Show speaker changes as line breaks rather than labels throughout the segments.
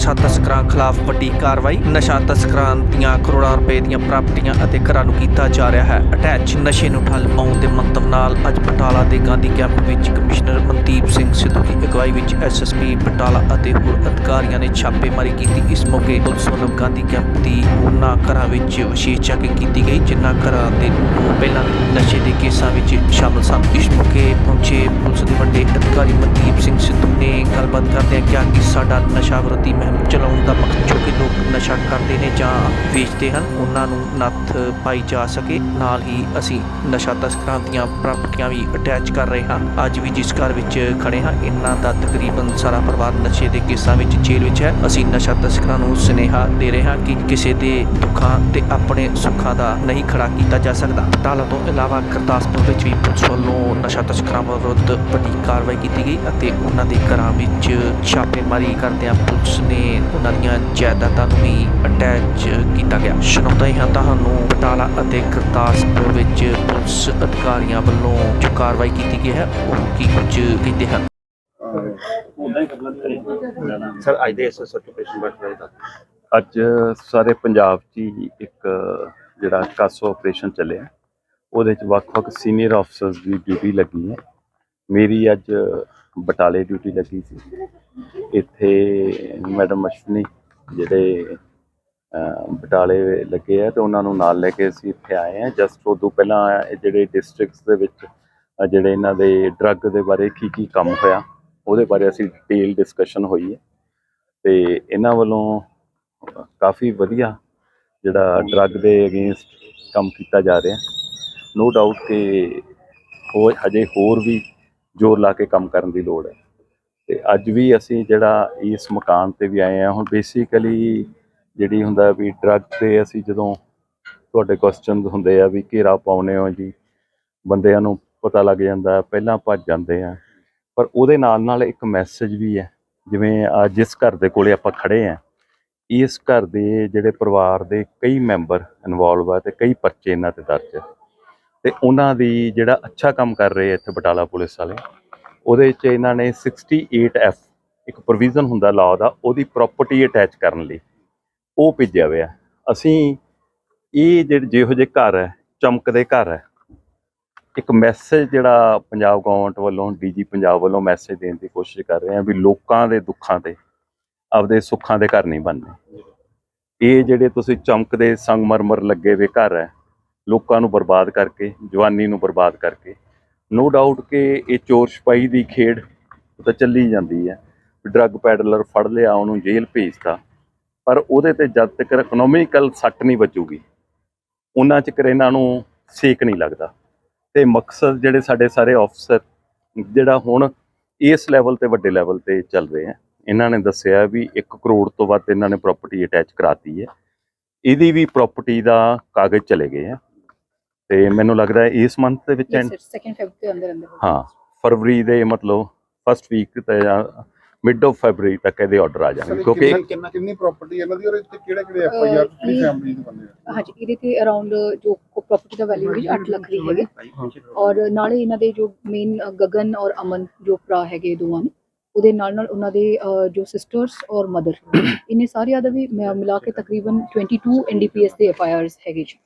ਵੱਲੋਂ ਨਸ਼ਾ ਤਸਕਰਾਂ ਖਿਲਾਫ ਵੱਡੀ ਕਾਰਵਾਈ, ਨਸ਼ਾ ਤਸਕਰਾਂ ਦੀਆਂ ਕਰੋੜਾਂ ਰੁਪਏ ਦੀਆਂ ਪ੍ਰਾਪਰਟੀਆਂ ਅਤੇ ਘਰਾਂ ਨੂੰ ਕੀਤਾ ਜਾ ਰਿਹਾ ਹੈ। ਅਟੈਚ ਨਸ਼ੇ ਨੂੰ ਠੱਲ ਪਾਉਣ ਦੇ ਮੰਤਵ ਨਾਲ ਅੱਜ ਬਟਾਲਾ ਦੇ ਗਾਂਧੀ ਕੈਂਪ ਵਿੱਚ ਕਮਿਸ਼ਨਰ ਮਨਦੀਪ ਸਿੰਘ ਸਿੱਧੂ ਦੀ ਅਗਵਾਈ ਵਿੱਚ ਐਸਐਸਪੀ ਬਟਾਲਾ ਅਤੇ ਹੋਰ ਅਧਿਕਾਰੀਆਂ ਨੇ ਛਾਪੇਮਾਰੀ ਕੀਤੀ। ਇਸ ਮੌਕੇ ਪੁਲਿਸ ਵੱਲੋਂ ਗਾਂਧੀ ਕੈਂਪ ਦੀ ਉਹਨਾਂ ਘਰਾਂ ਵਿੱਚ ਵਿਸ਼ੇਸ਼ ਚੈਕਿੰਗ ਕੀਤੀ ਗਈ, ਜਿਨ੍ਹਾਂ ਘਰਾਂ ਦੇ ਪਹਿਲਾਂ ਨਸ਼ੇ ਦੇ ਕੇਸਾਂ ਵਿੱਚ ਸ਼ਾਮਲ ਸਨ। ਇਸ ਮੌਕੇ ਪਹੁੰਚੇ ਪੁਲਿਸ ਦੇ ਵੱਡੇ ਅਧਿਕਾਰੀ ਮਨਦੀਪ ਸਿੰਘ ਸਿੱਧੂ ਨੇ ਗੱਲਬਾਤ ਕਰਦਿਆਂ ਕਿਹਾ ਕਿ ਸਾਡਾ ਨਸ਼ਾ ਵਿਰੋਧੀ ਮੁਹਿੰਮ ਚਲਾਉਣ ਦਾ ਜੋ ਕਿ ਲੋਕ ਨਸ਼ਾ ਕਰਦੇ ਨੇ ਜਾਂ ਵੇਚਦੇ ਹਨ, ਉਹਨਾਂ ਨੂੰ ਨੱਥ ਪਾਈ ਜਾ ਸਕੇ। ਨਾਲ ਹੀ ਅਸੀਂ ਨਸ਼ਾ ਤਸਕਰਾਂ ਦੀਆਂ ਪ੍ਰਾਪਤੀਆਂ ਵੀ ਅਟੈਚ ਕਰ ਰਹੇ ਹਾਂ। ਅੱਜ ਵੀ ਜਿਸ ਘਰ ਵਿੱਚ ਖੜੇ ਹਾਂ, ਇਹਨਾਂ ਦਾ ਤਕਰੀਬਨ ਸਾਰਾ ਪਰਿਵਾਰ ਨਸ਼ੇ ਦੇ ਕੇਸਾਂ ਵਿੱਚ ਜੇਲ੍ਹ ਵਿੱਚ ਹੈ। ਅਸੀਂ ਨਸ਼ਾ ਤਸਕਰਾਂ ਨੂੰ ਸੁਨੇਹਾ ਦੇ ਰਹੇ ਹਾਂ ਕਿ ਕਿਸੇ ਦੇ ਦੁੱਖਾਂ ਤੇ ਆਪਣੇ ਸੁੱਖਾਂ ਦਾ ਨਹੀਂ ਖੜਾ ਕੀਤਾ ਜਾ ਸਕਦਾ। ਬਟਾਲਾ ਤੋਂ ਇਲਾਵਾ ਗੁਰਦਾਸਪੁਰ ਵਿੱਚ ਵੀ ਪੁਲਿਸ ਵੱਲੋਂ ਨਸ਼ਾ ਤਸਕਰਾਂ ਵਿਰੁੱਧ ਵੱਡੀ ਕਾਰਵਾਈ ਕੀਤੀ ਗਈ ਅਤੇ ਉਹਨਾਂ ਦੇ ਘਰਾਂ ਵਿੱਚ ਛਾਪੇਮਾਰੀ ਕਰਦਿਆਂ ਪੁਲਿਸ ਨੇ ਉਹਨਾਂ ਦੀਆਂ ਜਾਇਦਾਦਾਂ ਨੂੰ ਵੀ ਅਟੈਚ ਕੀਤਾ ਗਿਆ। ਸੁਣਾਉਂਦੇ ਹਾਂ ਤੁਹਾਨੂੰ ਬਟਾਲਾ ਅਤੇ ਗੁਰਦਾਸਪੁਰ ਵਿੱਚ ਪੁਲਿਸ ਅਧਿਕਾਰੀਆਂ ਵੱਲੋਂ ਜੋ ਕਾਰਵਾਈ ਕੀਤੀ ਗਈ ਹੈ ਉਹ ਕੀ ਕੁਝ ਕਹਿੰਦੇ ਹਨ?
ਸਰ ਅੱਜ ਦੇ ਇਸ ਆਪਰੇਸ਼ਨ ਬਾਰੇ ਦਾ
ਅੱਜ ਸਾਰੇ ਪੰਜਾਬ 'ਚ ਹੀ ਇੱਕ ਜਿਹੜਾ ਕਾਸੋ ਆਪਰੇਸ਼ਨ ਚੱਲਿਆ। ਉਹਦੇ 'ਚ ਵੱਖ-ਵੱਖ ਸੀਨੀਅਰ ਅਫਸਰਸ ਦੀ ਡਿਊਟੀ ਲੱਗੀ ਹੈ। ਮੇਰੀ ਅੱਜ ਬਟਾਲੇ ਡਿਊਟੀ ਲੱਗੀ ਸੀ। ਇੱਥੇ ਮੈਡਮ ਅਸ਼ਵਨੀ ਜਿਹੜੇ ਬਟਾਲੇ ਲੱਗੇ ਆ ਤੇ ਉਹਨਾਂ ਨੂੰ ਨਾਲ ਲੈ ਕੇ ਅਸੀਂ ਇੱਥੇ ਆਏ ਆ। ਜਸਟ ਉਦੋਂ ਪਹਿਲਾਂ ਜਿਹੜੇ ਡਿਸਟ੍ਰਿਕਟਸ ਦੇ ਵਿੱਚ ਜਿਹੜੇ ਇਹਨਾਂ ਦੇ ਡਰੱਗ ਦੇ ਬਾਰੇ ਕੀ ਕੀ ਕੰਮ ਹੋਇਆ, ਉਹਦੇ ਬਾਰੇ ਅਸੀਂ ਡਿਟੇਲ ਡਿਸਕਸ਼ਨ ਹੋਈ ਹੈ। ਤੇ ਇਹਨਾਂ ਵੱਲੋਂ ਕਾਫੀ ਵਧੀਆ ਜਿਹੜਾ ਡਰੱਗ ਦੇ ਅਗੇਂਸਟ ਕੰਮ ਕੀਤਾ ਜਾ ਰਿਹਾ। ਨੋ ਡਾਊਟ ਕਿ ਹੋ ਅਜੇ ਹੋਰ ਵੀ ਜ਼ੋਰ ਲਾ ਕੇ ਕੰਮ ਕਰਨ ਦੀ ਲੋੜ ਹੈ। ਤੇ ਅੱਜ ਵੀ ਅਸੀਂ ਜਿਹੜਾ ਇਸ ਮਕਾਨ ਤੇ ਵੀ ਆਏ ਆ ਹੁਣ ਬੇਸਿਕਲੀ ਜਿਹੜੀ ਹੁੰਦਾ ਵੀ ਡਰੱਗ ਤੇ ਅਸੀਂ ਜਦੋਂ ਤੁਹਾਡੇ ਕੁਐਸਚਨਸ ਹੁੰਦੇ ਆ ਵੀ ਘੇਰਾ ਪਾਉਨੇ ਹੋ ਜੀ, ਬੰਦਿਆਂ ਨੂੰ ਪਤਾ ਲੱਗ ਜਾਂਦਾ, ਪਹਿਲਾਂ ਭੱਜ ਜਾਂਦੇ ਆ। ਪਰ ਉਹਦੇ ਨਾਲ ਨਾਲ ਇੱਕ ਮੈਸੇਜ ਵੀ ਹੈ, ਜਿਵੇਂ ਆ ਜਿਸ ਘਰ ਦੇ ਕੋਲੇ ਆਪਾਂ ਖੜੇ ਆ, ਇਸ ਘਰ ਦੇ ਜਿਹੜੇ ਪਰਿਵਾਰ ਦੇ ਕਈ ਮੈਂਬਰ ਇਨਵੋਲਵ ਆ ਤੇ ਕਈ ਪਰਚੇ ਇਹਨਾਂ ਤੇ ਦਰਜ ਹੈ ਤੇ ਉਹਨਾਂ ਦੀ ਜਿਹੜਾ ਅੱਛਾ ਕੰਮ ਕਰ ਰਹੇ ਇੱਥੇ ਬਟਾਲਾ ਪੁਲਿਸ ਵਾਲੇ, ਉਹਦੇ ਵਿੱਚ ਇਹਨਾਂ ਨੇ 68F ਇੱਕ ਪ੍ਰੋਵੀਜ਼ਨ ਹੁੰਦਾ ਲਾਅ ਦਾ, ਉਹਦੀ ਪ੍ਰਾਪਰਟੀ ਅਟੈਚ ਕਰਨ ਲਈ ਉਹ ਭੇਜਿਆ ਹੋਇਆ। ਅਸੀਂ ਇਹ ਜਿਹੜੇ ਜਿਹੋ ਜਿਹੇ ਘਰ ਹੈ ਚਮਕਦੇ ਘਰ ਹੈ, ਇੱਕ ਮੈਸੇਜ ਜਿਹੜਾ ਪੰਜਾਬ ਗਵਰਨਮੈਂਟ ਵੱਲੋਂ ਡੀਜੀ ਪੰਜਾਬ ਵੱਲੋਂ ਮੈਸੇਜ ਦੇਣ ਦੀ ਕੋਸ਼ਿਸ਼ ਕਰ ਰਹੇ ਆ ਵੀ ਲੋਕਾਂ ਦੇ ਦੁੱਖਾਂ ਤੇ, ਆਪਦੇ ਸੁੱਖਾਂ ਦੇ ਘਰ ਨਹੀਂ ਬਣਨੇ। ਇਹ ਜਿਹੜੇ ਤੁਸੀਂ ਚਮਕਦੇ ਸੰਗਮਰਮਰ ਲੱਗੇ ਵੇ ਘਰ ਹੈ ਲੋਕਾਂ ਨੂੰ ਬਰਬਾਦ ਕਰਕੇ, ਜਵਾਨੀ ਨੂੰ ਬਰਬਾਦ ਕਰਕੇ। ਨੋ ਡਾਊਟ ਕਿ ਇਹ ਚੋਰ ਛਪਾਈ ਦੀ ਖੇਡ ਤਾਂ ਚੱਲੀ ਜਾਂਦੀ ਹੈ। ਡਰੱਗ ਪੈਡਲਰ ਫੜ ਲਿਆ, ਉਹਨੂੰ ਜੇਲ੍ਹ ਭੇਜਤਾ। ਪਰ ਉਹਦੇ ਤੇ ਜਦ ਤੱਕ ਇਕਨੋਮਿਕਲ ਸੱਟ ਨਹੀਂ ਵੱਜੂਗੀ, ਉਹਨਾਂ ਚਿਰ ਇਹਨਾਂ ਨੂੰ ਸੇਕ ਨਹੀਂ ਲੱਗਦਾ। ਤੇ ਮਕਸਦ ਜਿਹੜੇ ਸਾਡੇ ਸਾਰੇ ਅਫਸਰ ਜਿਹੜਾ ਹੁਣ ਇਸ ਲੈਵਲ ਤੇ ਵੱਡੇ ਲੈਵਲ ਤੇ ਚੱਲ ਰਹੇ ਆ ਇਹਨਾਂ ਨੇ ਦੱਸਿਆ ਵੀ 1 ਕਰੋੜ ਤੋਂ ਵੱਧ ਇਹਨਾਂ ਨੇ ਪ੍ਰਾਪਰਟੀ ਅਟੈਚ ਕਰਾਤੀ ਹੈ। ਇਹਦੀ ਵੀ ਪ੍ਰਾਪਰਟੀ ਦਾ ਕਾਗਜ਼ ਚਲੇ ਗਏ ਆ ਤੇ ਮੈਨੂੰ ਲੱਗਦਾ ਹੈ ਇਸ ਮੰਥ ਦੇ ਵਿੱਚ ਐਂਡ
ਸੈਕਿੰਡ ਫੈਬਰੀ ਦੇ ਅੰਦਰ ਅੰਦਰ
ਹਾਂ ਫਰਵਰੀ ਦੇ ਮਤਲਬ ਫਸਟ ਵੀਕ ਤੇ ਜਾਂ ਮਿਡ ਆਫ ਫੈਬਰੀ ਤੱਕ ਇਹਦੇ ਆਰਡਰ ਆ ਜਾਣਗੇ ਕਿਉਂਕਿ
ਕਿੰਨਾ ਕਿੰਨੀ ਪ੍ਰਾਪਰਟੀ ਇਹਨਾਂ ਦੀ ਔਰ ਇੱਥੇ ਕਿਹੜੇ ਕਿਹੜੇ ਐਫ ਆਈ ਆਰ ਕਿਹੜੀ ਫੈਮਿਲੀ ਦੇ ਬੰਦੇ ਆ?
ਹਾਂਜੀ ਇਹਦੇ ਤੇ ਅਰਾਊਂਡ ਜੋ ਪ੍ਰਾਪਰਟੀ ਦਾ ਵੈਲਿਊ ਵੀ 8 ਲੱਖ ਦੀ ਹੈਗੇ। ਔਰ ਨਾਲੇ ਇਹਨਾਂ ਦੇ ਜੋ ਮੇਨ ਗਗਨ ਔਰ ਅਮਨ ਜੋ ਭਰਾ ਹੈਗੇ ਦੋਵਾਂ ਨੇ ਉਹਦੇ ਨਾਲ ਨਾਲ ਉਹਨਾਂ ਦੇ ਜੋ ਸਿਸਟਰਸ ਔਰ ਮਦਰ ਇਹਨੇ ਸਾਰਿਆਂ ਦਾ ਵੀ ਮਿਲਾ ਕੇ ਤਕਰੀਬਨ 22 ਐਨਡੀਪੀਐਸ ਦੇ ਐਫ ਹੈਗੇ ਜੀ।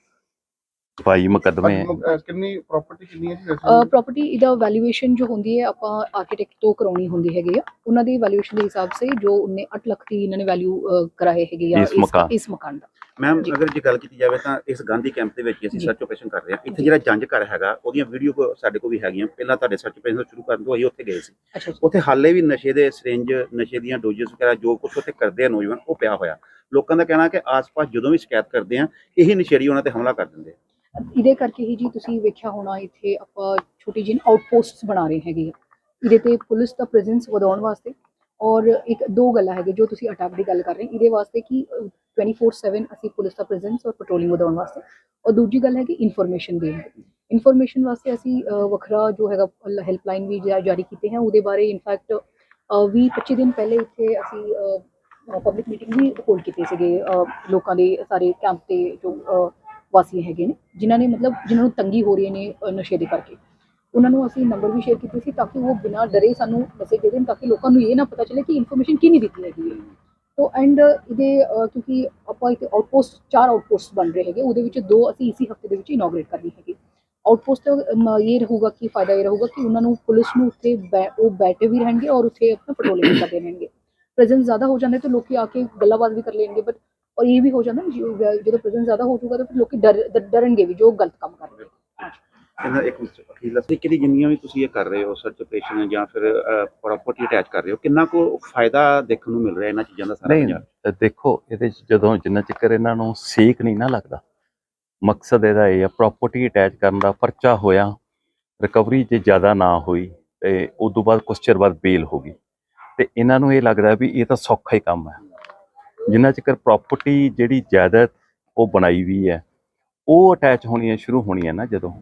ਭਾਈ ਮੁਕੱਦਮੇ।
ਅਹ ਕਿੰਨੀ ਪ੍ਰਾਪਰਟੀ ਕਿੰਨੀ ਹੈ ਜੀ ਵੈਸੇ
ਪ੍ਰਾਪਰਟੀ ਇਹਦਾ ਵੈਲਿਊਏਸ਼ਨ ਜੋ ਹੁੰਦੀ ਹੈ ਆਪਾਂ ਆਰਕੀਟੈਕਟ ਤੋਂ ਕਰਾਉਣੀ ਹੁੰਦੀ ਹੈਗੀ ਆ। ਉਹਨਾਂ ਦੀ ਵੈਲਿਊਏਸ਼ਨ ਦੇ ਹਿਸਾਬ ਸੇ ਜੋ ਉਹਨੇ 8 ਲੱਖ ਦੀ ਇਹਨਾਂ ਨੇ ਵੈਲਿਊ ਕਰਾਏ ਹੈਗੇ ਆ
ਇਸ ਮਕਾਨ।
ਇਸ ਮਕਾਨ ਦਾ।
ਮੈਮ
ਜੀ।
ਅਗਰ ਜੇ ਗੱਲ ਕੀਤੀ ਜਾਵੇ ਤਾਂ ਇਸ ਗਾਂਧੀ ਕੈਂਪ ਦੇ ਵਿੱਚ ਅਸੀਂ
ਜੀ।
ਸਰਚ ਆਪਰੇਸ਼ਨ ਕਰ ਰਹੇ ਹਾਂ। ਇੱਥੇ
ਜੀ।
ਜਿਹੜਾ ਜੰਜ ਘਰ ਹੈਗਾ ਉਹਦੀਆਂ ਵੀਡੀਓ ਸਾਡੇ ਕੋਲ ਵੀ ਹੈਗੀਆਂ। ਪਹਿਲਾਂ ਤੁਹਾਡੇ ਸਰਚ ਆਪਰੇਸ਼ਨ ਸ਼ੁਰੂ ਕਰਨ ਤੋਂ ਅਸੀਂ ਉੱਥੇ ਗਏ ਸੀ।
ਅੱਛਾ ਜੀ।
ਉੱਥੇ ਹਾਲੇ ਵੀ ਨਸ਼ੇ ਦੇ ਸਿਰਿੰਜ ਨਸ਼ੇ ਦੀਆਂ ਡੋਜ਼ਸ ਵਗੈਰਾ ਜੋ ਕੁਝ ਉੱਥੇ ਕਰਦੇ ਆ ਨੌਜਵਾਨ ਉਹ ਪਿਆ ਹੋਇਆ। ਲੋਕਾਂ ਦਾ ਕਹਿਣਾ ਕਿ ਆਸ-ਪਾਸ ਜਦੋਂ ਵੀ ਸ਼ਿਕਾਇਤ ਕਰਦੇ ਆ ਇਹੀ ਨਸ਼ੇੜੀ ਉਹਨਾਂ ਤੇ ਹਮਲਾ ਕਰ ਦਿੰਦੇ ਆ।
ਇਹਦੇ ਕਰਕੇ ਹੀ ਜੀ ਤੁਸੀਂ ਵੇਖਿਆ ਹੋਣਾ ਇੱਥੇ ਆਪਾਂ ਛੋਟੀ ਜਿਹੀ ਆਊਟਪੋਸਟਸ ਬਣਾ ਰਹੇ ਹੈਗੇ ਆ। ਇਹਦੇ ਤੇ ਪੁਲਿਸ ਦਾ ਪ੍ਰੈਜ਼ੈਂਸ ਵਧਾਉਣ ਵਾਸਤੇ ਔਰ ਇੱਕ ਦੋ ਗੱਲਾਂ ਹੈਗੇ ਜੋ ਤੁਸੀਂ ਅਟੈਕ ਦੀ ਗੱਲ ਕਰ ਰਹੇ ਇਹਦੇ ਵਾਸਤੇ ਕਿ ਅਹ, 24/7 ਅਸੀਂ ਪੁਲਿਸ ਦਾ ਪ੍ਰੈਜ਼ੈਂਸ ਔਰ ਪੈਟਰੋਲਿੰਗ ਵਧਾਉਣ ਵਾਸਤੇ ਔਰ ਦੂਜੀ ਗੱਲ ਹੈ ਕਿ ਇਨਫੋਰਮੇਸ਼ਨ ਦੇਣ। ਇਨਫੋਰਮੇਸ਼ਨ ਵਾਸਤੇ ਅਸੀਂ ਵੱਖਰਾ ਜੋ ਹੈਗਾ ਹੈਲਪਲਾਈਨ ਵੀ ਜਾਰੀ ਕੀਤੇ ਹੈ। ਉਹਦੇ ਬਾਰੇ ਇਨਫੈਕਟ 20 25 ਦਿਨ ਪਹਿਲੇ ਇੱਥੇ ਅਸੀਂ ਪਬਲਿਕ ਮੀਟਿੰਗ ਵੀ ਹੋਲਡ ਕੀਤੀ ਸੀਗੇ। ਲੋਕਾਂ ਦੇ ਸਾਰੇ ਕੈਂਪ ਤੇ ਜੋ ਵਾਸੀ ਹੈਗੇ ਨੇ, ਜਿਨ੍ਹਾਂ ਨੇ ਮਤਲਬ ਜਿਨ੍ਹਾਂ ਨੂੰ ਤੰਗੀ ਹੋ ਰਹੀ ਨੇ ਨਸ਼ੇ ਦੇ ਕਰਕੇ। ਉਹਨਾਂ ਨੂੰ ਅਸੀਂ ਨੰਬਰ ਵੀ ਸ਼ੇਅਰ ਕੀਤੇ ਸੀ ਤਾਂ ਕਿ ਉਹ ਬਿਨਾਂ ਡਰੇ ਸਾਨੂੰ ਮੈਸੇਜ ਦੇ ਦੇਣ, ਤਾਂ ਕਿ ਲੋਕਾਂ ਨੂੰ ਇਹ ਨਾ ਪਤਾ ਚੱਲੇ ਕਿ ਇਨਫੋਰਮੇਸ਼ਨ ਕੀ ਦਿੱਤੀ ਹੈਗੀ ਹੈ। ਤੋ ਐਂਡ ਇਹਦੇ ਕਿਉਂਕਿ ਆਪਾਂ ਇੱਥੇ ਆਊਟਪੋਸਟ ਚਾਰ ਆਊਟਪੋਸਟ ਬਣ ਰਹੇ ਹੈਗੇ, ਉਹਦੇ ਵਿੱਚ ਦੋ ਅਸੀਂ ਇਸੇ ਹਫ਼ਤੇ ਦੇ ਵਿੱਚ ਇਨੋਗਰੇਟ ਕਰਨੀ ਹੈਗੀ। ਆਊਟਪੋਸਟ ਇਹ ਰਹੂਗਾ ਕਿ, ਫਾਇਦਾ ਇਹ ਰਹੂਗਾ ਕਿ ਉਹਨਾਂ ਨੂੰ ਪੁਲਿਸ ਨੂੰ ਉੱਥੇ ਬੈ- ਉਹ ਬੈਠੇ ਵੀ ਰਹਿਣਗੇ ਔਰ ਉੱਥੇ ਆਪਣਾ ਪੈਟਰੋਲਿੰਗ ਵੀ ਕਰਦੇ ਰਹਿਣਗੇ। ਪ੍ਰੈਜ਼ੈਂਸ ਜ਼ਿਆਦਾ ਹੋ ਜਾਂਦੇ ਤੇ ਲੋਕੀ ਆ ਕੇ ਗੱਲਾਂਬਾਜ਼ ਵੀ ਕਰ ਲੈਣਗੇ ਬਟ ਔਰ ਇਹ ਵੀ ਹੋ ਜਾਂਦਾ ਜਦੋਂ ਪ੍ਰੈਜ਼ੈਂਸ ਜ਼ਿਆਦਾ ਹੋ ਜਾਊਗਾ ਤਾਂ ਫਿਰ ਲੋਕੀ ਡਰ ਡਰਨਗੇ ਵੀ ਜੋ ਗਲਤ ਕੰਮ ਕਰ ਰਹੇ
ਇਹਨਾਂ ਇੱਕ ਅਖੀਲਾ ਤਰੀਕੇ ਦੀ ਜਿੰਨੀਆਂ ਵੀ ਤੁਸੀਂ ਇਹ ਕਰ ਰਹੇ ਹੋ ਸਰਚ ਆਪਰੇਸ਼ਨ ਜਾਂ ਫਿਰ ਪ੍ਰਾਪਰਟੀ ਅਟੈਚ ਕਰ ਰਹੇ ਹੋ ਕਿੰਨਾ ਕੁ ਫਾਇਦਾ ਦੇਖਣ ਨੂੰ ਮਿਲ ਰਿਹਾ ਇਹਨਾਂ ਚੀਜ਼ਾਂ ਦਾ ਸਾਰਾ
ਨਹੀਂ ਦੇਖੋ ਇਹਦੇ ਜਦੋਂ ਜਿੰਨਾ ਚਿਰ ਇਹਨਾਂ ਨੂੰ ਸੇਕ ਨਹੀਂ ਨਾ ਲੱਗਦਾ ਮਕਸਦ ਇਹਦਾ ਇਹ ਆ ਪ੍ਰਾਪਰਟੀ ਅਟੈਚ ਕਰਨ ਦਾ ਪਰਚਾ ਹੋਇਆ ਰਿਕਵਰੀ ਜੇ ਜ਼ਿਆਦਾ ਨਾ ਹੋਈ ਤੇ ਉਸ ਤੋਂ ਬਾਅਦ ਕੁਛ ਚਿਰ ਬਾਅਦ ਬੇਲ ਹੋ ਗਈ। ਤੇ ਇਹਨਾਂ ਨੂੰ ਇਹ ਲੱਗਦਾ ਵੀ ਇਹ ਤਾਂ ਸੌਖਾ ਹੀ ਕੰਮ ਹੈ। ਜਿੰਨਾ ਚਿਰ ਪ੍ਰਾਪਰਟੀ ਜਿਹੜੀ ਜਾਇਦਾਦ ਉਹ ਬਣਾਈ ਵੀ ਹੈ, ਉਹ ਅਟੈਚ ਹੋਣੀਆਂ ਸ਼ੁਰੂ ਹੋਣੀਆਂ ਨਾ ਜਦੋਂ।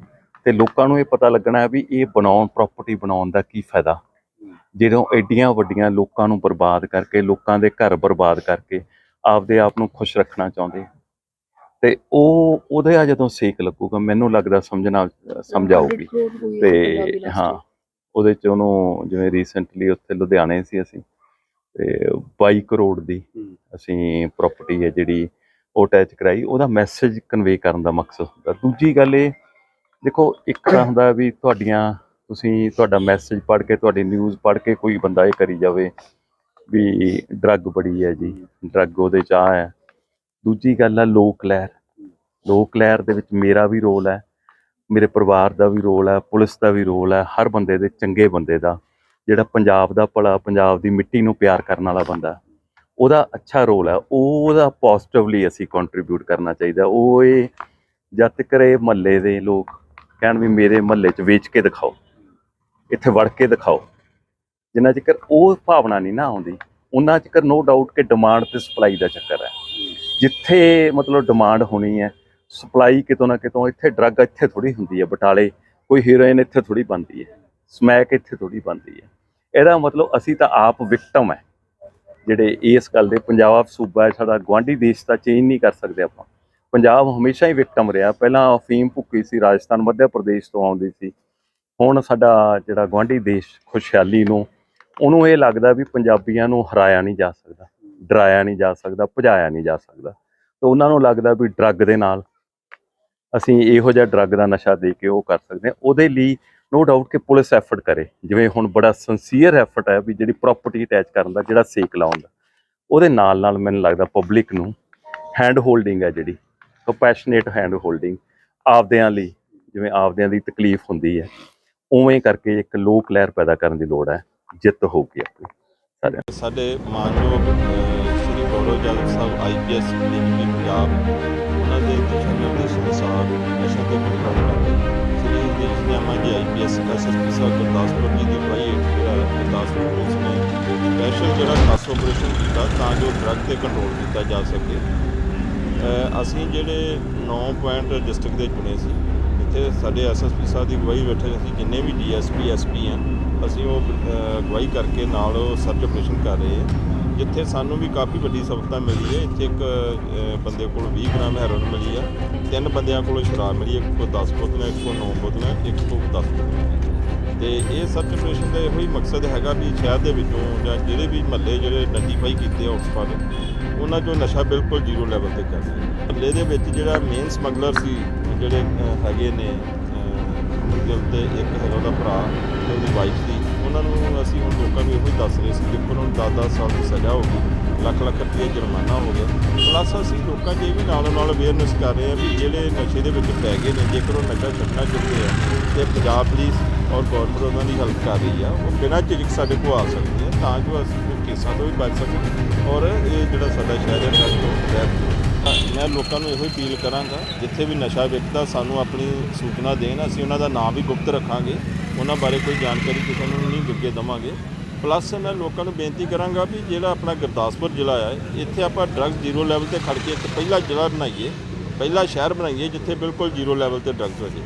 ਤੇ ਲੋਕਾਂ ਨੂੰ ਇਹ ਪਤਾ ਲੱਗਣਾ ਵੀ ਇਹ ਬਣਾਉਣ ਪ੍ਰਾਪਰਟੀ ਬਣਾਉਣ ਦਾ ਕੀ ਫਾਇਦਾ। ਜਦੋਂ ਐਡੀਆਂ ਵੱਡੀਆਂ ਲੋਕਾਂ ਨੂੰ ਬਰਬਾਦ ਕਰਕੇ, ਲੋਕਾਂ ਦੇ ਘਰ ਬਰਬਾਦ ਕਰਕੇ ਆਪਦੇ ਆਪ ਨੂੰ ਖੁਸ਼ ਰੱਖਣਾ ਚਾਹੁੰਦੇ। ਤੇ ਉਹ, ਉਹਦੇ ਆ ਜਦੋਂ ਸੇਕ ਲੱਗੂਗਾ, ਮੈਨੂੰ ਲੱਗਦਾ ਸਮਝਣਾ ਸਮਝ ਆਊਗੀ ਤੇ ਹਾਂ, ਉਹਦੇ ਚ ਉਹਨੂੰ ਜਿਵੇਂ ਰੀਸੈਂਟਲੀ ਉੱਥੇ ਲੁਧਿਆਣੇ ਸੀ ਅਸੀਂ, ਤੇ 22 ਕਰੋੜ ਦੀ। ਅਸੀਂ ਪ੍ਰਾਪਰਟੀ ਹੈ ਜਿਹੜੀ ਉਹ ਅਟੈਚ ਕਰਾਈ, ਉਹਦਾ ਮੈਸੇਜ ਕਨਵੇ ਕਰਨ ਦਾ ਮਕਸਦ ਹੁੰਦਾ। ਦੂਜੀ ਗੱਲ ਇਹ, ਦੇਖੋ, ਇੱਕ ਤਾਂ ਹੁੰਦਾ ਵੀ ਤੁਹਾਡੀਆਂ, ਤੁਸੀਂ ਤੁਹਾਡਾ ਮੈਸੇਜ ਪੜ੍ਹ ਕੇ, ਤੁਹਾਡੀ ਨਿਊਜ਼ ਪੜ੍ਹ ਕੇ ਕੋਈ ਬੰਦਾ ਇਹ ਕਰੀ ਜਾਵੇ ਵੀ ਡਰੱਗ ਬੜੀ ਹੈ ਜੀ ਡਰੱਗ ਉਹਦੇ ਚ ਆ ਹੈ। ਦੂਜੀ ਗੱਲ ਆ ਲੋਕ ਲਹਿਰ। ਲੋਕ ਲਹਿਰ ਦੇ ਵਿੱਚ ਮੇਰਾ ਵੀ ਰੋਲ ਹੈ, ਮੇਰੇ ਪਰਿਵਾਰ ਦਾ ਵੀ ਰੋਲ ਹੈ, ਪੁਲਿਸ ਦਾ ਵੀ ਰੋਲ ਹੈ, ਹਰ ਬੰਦੇ ਦੇ ਚੰਗੇ ਬੰਦੇ ਦਾ, ਜਿਹੜਾ ਪੰਜਾਬ ਦਾ ਭਲਾ, ਪੰਜਾਬ ਦੀ ਮਿੱਟੀ ਨੂੰ ਪਿਆਰ ਕਰਨ ਵਾਲਾ ਬੰਦਾ। ਉਹਦਾ ਅੱਛਾ ਰੋਲ ਹੈ ਉਹਦਾ ਪੋਜ਼ਿਟਿਵਲੀ ਅਸੀਂ ਕੰਟਰੀਬਿਊਟ ਕਰਨਾ ਚਾਹੀਦਾ। ਉਹ ਇਹ ਜਦ ਤੱਕ ਇਹ ਮਹੱਲੇ ਦੇ ਲੋਕ ਕਹਿਣ ਵੀ ਮੇਰੇ ਮਹੱਲੇ 'ਚ ਵੇਚ ਕੇ ਦਿਖਾਓ, ਇੱਥੇ ਵੜ ਕੇ ਦਿਖਾਓ, ਜਿੰਨਾ ਚਿਰ ਉਹ ਭਾਵਨਾ ਨਹੀਂ ਨਾ ਆਉਂਦੀ, ਉਹਨਾਂ ਚਿਰ ਨੋ ਡਾਊਟ ਕਿ ਡਿਮਾਂਡ ਤੇ ਸਪਲਾਈ ਦਾ ਚੱਕਰ ਹੈ। ਜਿੱਥੇ ਮਤਲਬ ਡਿਮਾਂਡ ਹੋਣੀ ਹੈ ਸਪਲਾਈ ਕਿਤੋਂ ਨਾ ਕਿਤੋਂ ਇੱਥੇ ਡਰੱਗ ਇੱਥੇ ਥੋੜੀ ਹੁੰਦੀ ਹੈ, ਬਟਾਲੇ ਕੋਈ ਹੀਰੋਇਨ ਇੱਥੇ ਥੋੜੀ ਬਣਦੀ ਹੈ ਸਮੈਕ ਇੱਥੇ ਥੋੜੀ ਬਣਦੀ ਹੈ। ਇਹਦਾ ਮਤਲਬ ਅਸੀਂ ਤਾਂ ਆਪ ਵਿਕਟਮ ਹੈ। ਜਿਹੜੇ ਇਸ ਗੱਲ ਦੇ ਪੰਜਾਬ ਸੂਬਾ ਹੈ, ਸਾਡਾ ਗਵਾਂਢੀ ਦੇਸ਼ ਦਾ ਚੇਂਜ ਨਹੀਂ ਕਰ ਸਕਦੇ ਆਪਾਂ। ਪੰਜਾਬ ਹਮੇਸ਼ਾ ਹੀ ਵਿਕਟਮ ਰਿਹਾ। ਪਹਿਲਾਂ ਅਫੀਮ ਭੁੱਕੀ ਸੀ, ਰਾਜਸਥਾਨ, ਮੱਧ ਪ੍ਰਦੇਸ਼ ਤੋਂ ਆਉਂਦੀ ਸੀ। ਹੁਣ ਸਾਡਾ ਜਿਹੜਾ ਗਵਾਂਢੀ ਦੇਸ਼ ਖੁਸ਼ਹਾਲੀ ਨੂੰ, ਉਹਨੂੰ ਇਹ ਲੱਗਦਾ ਵੀ ਪੰਜਾਬੀਆਂ ਨੂੰ ਹਰਾਇਆ ਨਹੀਂ ਜਾ ਸਕਦਾ, ਡਰਾਇਆ ਨਹੀਂ ਜਾ ਸਕਦਾ, ਭਜਾਇਆ ਨਹੀਂ ਜਾ ਸਕਦਾ। ਤੇ ਉਹਨਾਂ ਨੂੰ ਲੱਗਦਾ ਵੀ ਡਰੱਗ ਦੇ ਨਾਲ ਅਸੀਂ ਇਹੋ ਜਿਹਾ ਡਰੱਗ ਦਾ ਨਸ਼ਾ ਦੇ ਕੇ ਉਹ ਕਰ ਸਕਦੇ ਹਾਂ। ਉਹਦੇ ਲਈ ਨੋ ਡਾਊਟ ਕਿ ਪੁਲਿਸ ਐਫਰਟ ਕਰੇ ਜਿਵੇਂ ਹੁਣ ਬੜਾ ਸਿੰਸੀਅਰ ਐਫਰਟ ਹੈ ਵੀ ਜਿਹੜੀ ਪ੍ਰਾਪਰਟੀ ਅਟੈਚ ਕਰਨ ਦਾ ਜਿਹੜਾ ਸੇਕ ਲਾਉਣ ਦਾ ਉਹਦੇ ਨਾਲ ਨਾਲ ਮੈਨੂੰ ਲੱਗਦਾ ਪਬਲਿਕ ਨੂੰ ਹੈਂਡ ਹੋਲਡਿੰਗ ਹੈ ਜਿਹੜੀ ਕੰਪੈਸ਼ਨੇਟ ਹੈਂਡ ਹੋਲਡਿੰਗ ਆਪਦਿਆਂ ਲਈ ਜਿਵੇਂ ਆਪਦਿਆਂ ਦੀ ਤਕਲੀਫ ਹੁੰਦੀ ਹੈ ਉਵੇਂ ਕਰਕੇ ਇੱਕ ਲੋਕ ਲਹਿਰ ਪੈਦਾ ਕਰਨ ਦੀ ਲੋੜ ਹੈ ਜਿੱਤ ਹੋਊਗੀ ਆਪਣੀ ਸਾਰਿਆਂ
ਸਾਡੇ ਮਾਨਯੋਗ ਸ਼੍ਰੀ ਗੌਰਵ ਜਾਦਵ ਸਾਹਿਬ ਆਈਪੀਐਸ ਡੀਜੀਪੀ ਪੰਜਾਬ ਉਹਨਾਂ ਦੇ ਦਿਸ਼ਾ ਨਿਰਦੇਸ਼ ਆਪਰੇਸ਼ਨ ਤਾਂ ਜੋ ਡਰੱਗ ਤੇ ਕੰਟਰੋਲ ਕੀਤਾ ਜਾ ਸਕੇ। ਅਸੀਂ ਜਿਹੜੇ 9 ਪੁਆਇੰਟ ਡਿਸਟ੍ਰਿਕਟ ਦੇ ਚੁਣੇ ਸੀ ਇੱਥੇ ਸਾਡੇ ਐਸਐਸਪੀ ਸਾਹਿਬ ਦੀ ਅਗਵਾਈ ਬੈਠੇ ਅਸੀਂ ਜਿੰਨੇ ਵੀ ਡੀਐਸਪੀ ਐਸਪੀ ਆ ਅਸੀਂ ਉਹ ਅਹ, ਅਗਵਾਈ ਕਰਕੇ ਨਾਲ ਉਹ ਸਰਚ ਆਪਰੇਸ਼ਨ ਕਰ ਰਹੇ ਹਾਂ ਜਿੱਥੇ ਸਾਨੂੰ ਵੀ ਕਾਫੀ ਵੱਡੀ ਸਫਲਤਾ ਮਿਲੀ ਹੈ। ਇੱਥੇ ਇੱਕ ਬੰਦੇ ਕੋਲ 20 ਗ੍ਰਾਮ ਹੈਰੋਇਨ ਮਿਲੀ ਆ ਤਿੰਨ ਬੰਦਿਆਂ ਕੋਲੋਂ ਸ਼ਰਾਬ ਮਿਲੀ ਇੱਕ ਕੋਲ 10 ਬੋਤਲਾਂ ਇੱਕ ਕੋਲ 9 ਬੋਤਲਾਂ ਇੱਕ ਕੋਲ 10 ਬੋਤਲਾਂ। ਤੇ ਇਹ ਸਰਚ ਆਪਰੇਸ਼ਨ ਦਾ ਇਹੋ ਹੀ ਮਕਸਦ ਹੈਗਾ ਵੀ ਸ਼ਹਿਰ ਦੇ ਵਿੱਚੋਂ ਜਾਂ ਜਿਹੜੇ ਵੀ ਮਹੱਲੇ ਜਿਹੜੇ ਆਇਡੈਂਟੀਫਾਈ ਕੀਤੇ ਹੌਟਸਪੌਟ ਉਹਨਾਂ 'ਚੋਂ ਨਸ਼ਾ ਬਿਲਕੁਲ ਜ਼ੀਰੋ ਲੈਵਲ ਤੇ ਕਰਨਾ ਮਹੱਲੇ ਦੇ ਵਿੱਚ ਜਿਹੜਾ ਮੇਨ ਸਮਗਲਰ ਸੀ, ਜਿਹੜੇ ਹੈਗੇ ਨੇ ਅਮਰਜਲ ਤੇ ਇੱਕ ਹੈਗਾ ਉਹਦਾ ਭਰਾ, ਤੇ ਉਹਦੀ ਵਾਈਫ ਸੀ ਉਹਨਾਂ ਨੂੰ ਅਸੀਂ ਹੁਣ ਲੋਕਾਂ ਨੂੰ ਇਹੋ ਹੀ ਦੱਸ ਰਹੇ ਸੀ ਕਿ ਉਹਨਾਂ ਨੂੰ 10-10 ਸਾਲ ਦੀ ਸਜ਼ਾ ਹੋ ਗਈ ਲੱਖ ਲੱਖ ਰੁਪਏ ਜੁਰਮਾਨਾ ਹੋ ਗਿਆ। ਪਲੱਸ ਅਸੀਂ ਲੋਕਾਂ 'ਚ ਇਹ ਵੀ ਨਾਲ ਨਾਲ ਅਵੇਅਰਨੈਸ ਕਰ ਰਹੇ ਹਾਂ ਵੀ ਜਿਹੜੇ ਨਸ਼ੇ ਦੇ ਵਿੱਚ ਪੈ ਗਏ ਨੇ, ਜੇਕਰ ਉਹ ਨਸ਼ਾ ਛੱਡਣਾ ਚਾਹੁੰਦੇ ਆ ਤੇ ਪੰਜਾਬ ਪੁਲਿਸ ਔਰ ਗੌਰਮੈਂਟ ਉਹਨਾਂ ਦੀ ਹੈਲਪ ਕਰ ਰਹੀ ਆ, ਉਹ ਬਿਨਾਂ ਝਿਜਕ ਸਾਡੇ ਕੋਲ ਆ ਸਕਦੇ ਆ ਤਾਂ ਜੋ ਅਸੀਂ ਕੇਸਾਂ ਤੋਂ ਵੀ ਬਚ ਸਕੀਏ। ਔਰ ਇਹ ਜਿਹੜਾ ਸਾਡਾ ਸ਼ਹਿਰ ਹੈ ਡਰੱਗ ਤੋਂ ਰਹਿਤ ਮੈਂ ਲੋਕਾਂ ਨੂੰ ਇਹੋ ਹੀ ਅਪੀਲ ਕਰਾਂਗਾ, ਜਿੱਥੇ ਵੀ ਨਸ਼ਾ ਵਿਕਦਾ, ਸਾਨੂੰ ਆਪਣੀ ਸੂਚਨਾ ਦੇਣ। ਅਸੀਂ ਉਹਨਾਂ ਦਾ ਨਾਮ ਵੀ ਗੁਪਤ ਰੱਖਾਂਗੇ। ਉਹਨਾਂ ਬਾਰੇ ਕੋਈ ਜਾਣਕਾਰੀ ਕਿਸੇ ਨੂੰ ਨਹੀਂ ਅੱਗੇ ਦੇਵਾਂਗੇ। ਪਲੱਸ ਮੈਂ ਲੋਕਾਂ ਨੂੰ ਬੇਨਤੀ ਕਰਾਂਗਾ ਵੀ ਜਿਹੜਾ ਆਪਣਾ ਗੁਰਦਾਸਪੁਰ ਜ਼ਿਲ੍ਹਾ ਹੈ ਇੱਥੇ ਆਪਾਂ ਡਰੱਗ ਜ਼ੀਰੋ ਲੈਵਲ ਤੇ ਖੜ ਕੇ ਇੱਕ ਪਹਿਲਾ ਜ਼ਿਲ੍ਹਾ ਬਣਾਈਏ, ਪਹਿਲਾ ਸ਼ਹਿਰ ਬਣਾਈਏ, ਜਿੱਥੇ ਬਿਲਕੁਲ ਜ਼ੀਰੋ ਲੈਵਲ ਤੇ ਡਰੱਗਸ ਹੋ ਜੇ